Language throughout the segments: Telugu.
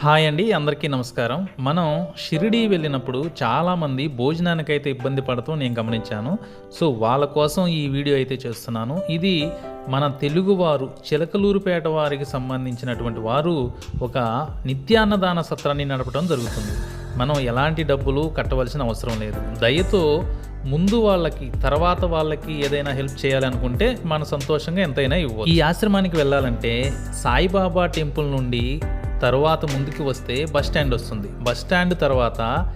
హాయ్ అండి అందరికీ నమస్కారం. మనం షిరిడీ వెళ్ళినప్పుడు చాలామంది భోజనానికైతే ఇబ్బంది పడుతూ నేను గమనించాను. సో వాళ్ళ కోసం ఈ వీడియో అయితే చేస్తున్నాను. ఇది మన తెలుగువారు చిలకలూరుపేట వారికి సంబంధించినటువంటి వారు ఒక నిత్యాన్నదాన సత్రాన్ని నడపడం జరుగుతుంది. మనం ఎలాంటి డబ్బులు కట్టవలసిన అవసరం లేదు. దయతో ముందు వాళ్ళకి తర్వాత వాళ్ళకి ఏదైనా హెల్ప్ చేయాలనుకుంటే మన సంతోషంగా ఎంతైనా ఇవ్వాలి ఈ ఆశ్రమానికి వెళ్ళాలంటే సాయిబాబా టెంపుల్ నుండి తరువాత ముందుకు వస్తే బస్ స్టాండ్ వస్తుంది. బస్ స్టాండ్ తర్వాత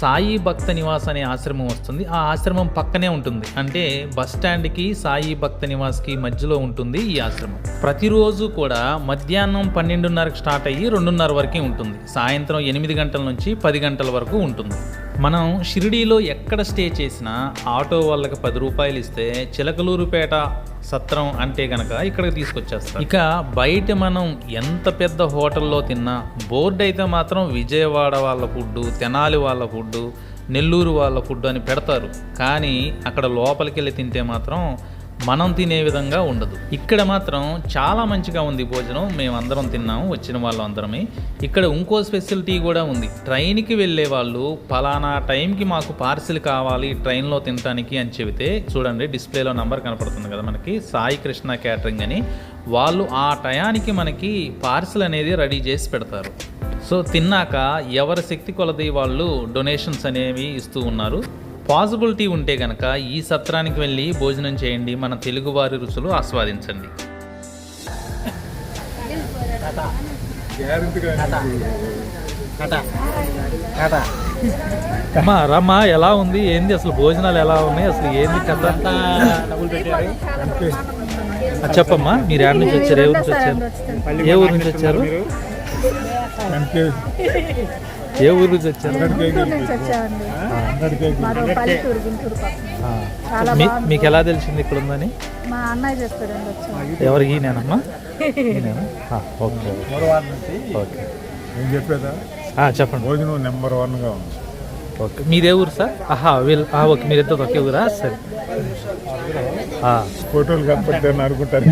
సాయి భక్త నివాస్ అనే ఆశ్రమం వస్తుంది. ఆ ఆశ్రమం పక్కనే ఉంటుంది. అంటే బస్ స్టాండ్కి సాయి భక్త నివాస్కి మధ్యలో ఉంటుంది ఈ ఆశ్రమం. ప్రతిరోజు కూడా మధ్యాహ్నం పన్నెండున్నరకు స్టార్ట్ అయ్యి రెండున్నర వరకే ఉంటుంది. సాయంత్రం ఎనిమిది గంటల నుంచి పది గంటల వరకు ఉంటుంది. మనం షిరిడీలో ఎక్కడ స్టే చేసినా ఆటో వాళ్ళకి పది రూపాయలు ఇస్తే చిలకలూరుపేట సత్రం అంటే గనక ఇక్కడికి తీసుకొచ్చేస్తాం ఇక బయట మనం ఎంత పెద్ద హోటల్లో తిన్నా బోర్డు అయితే మాత్రం విజయవాడ వాళ్ళ ఫుడ్ తెనాలి వాళ్ళ ఫుడ్ నెల్లూరు వాళ్ళ ఫుడ్ అని పెడతారు. కానీ అక్కడ లోపలికి వెళ్ళి తింటే మాత్రం మనం తినే విధంగా ఉండదు. ఇక్కడ మాత్రం చాలా మంచిగా ఉంది భోజనం. మేమందరం తిన్నాము వచ్చిన వాళ్ళు అందరమే. ఇక్కడ ఇంకో స్పెషాలిటీ కూడా ఉంది. ట్రైన్కి వెళ్ళే వాళ్ళు పలానా టైంకి మాకు పార్సిల్ కావాలి ట్రైన్లో తినడానికి అని చెబితే చూడండి డిస్ప్లేలో నంబర్ కనపడుతుంది కదా మనకి సాయి కృష్ణ క్యాటరింగ్ అని. వాళ్ళు ఆ టయానికి మనకి పార్సిల్ అనేది రెడీ చేసి పెడతారు. సో తిన్నాక ఎవరి శక్తి కొలది వాళ్ళు డొనేషన్స్ అనేవి ఇస్తూ ఉన్నారు. పాసిబిలిటీ ఉంటే కనుక ఈ సత్రానికి వెళ్ళి భోజనం చేయండి మన తెలుగువారి రుచులు ఆస్వాదించండి. అమ్మా రమ్మా ఎలా ఉంది? ఏంది అసలు భోజనాలు ఎలా ఉన్నాయి? అసలు ఏంది కథ? చెప్పమ్మా మీరు ఎక్కడి నుంచి వచ్చారు? ఏ ఊరు నుంచి వచ్చారు? ఏ ఊరు నుంచి వచ్చారు? ఏ ఊరు నుంచి వచ్చారు? మీకు ఎలా తెలిసింది ఇక్కడ ఉందని? మా అన్నయ్య చెప్పాడండి వచ్చాము ఎవరికి నేనమ్మా ఈయనేనా? ఆ, ఓకే. ఓకే. నేను చెప్పేదా? ఆ, చెప్పండి. భోజనం నెంబర్ వన్గా ఉంది. ఓకే. మీదే ఊరు సార్? ఆహా వీళ్ళు ఓకే మీరిద్దరు ఒకే ఊరా? సరే. ఫోటోలు కనపడితే అనుకుంటారు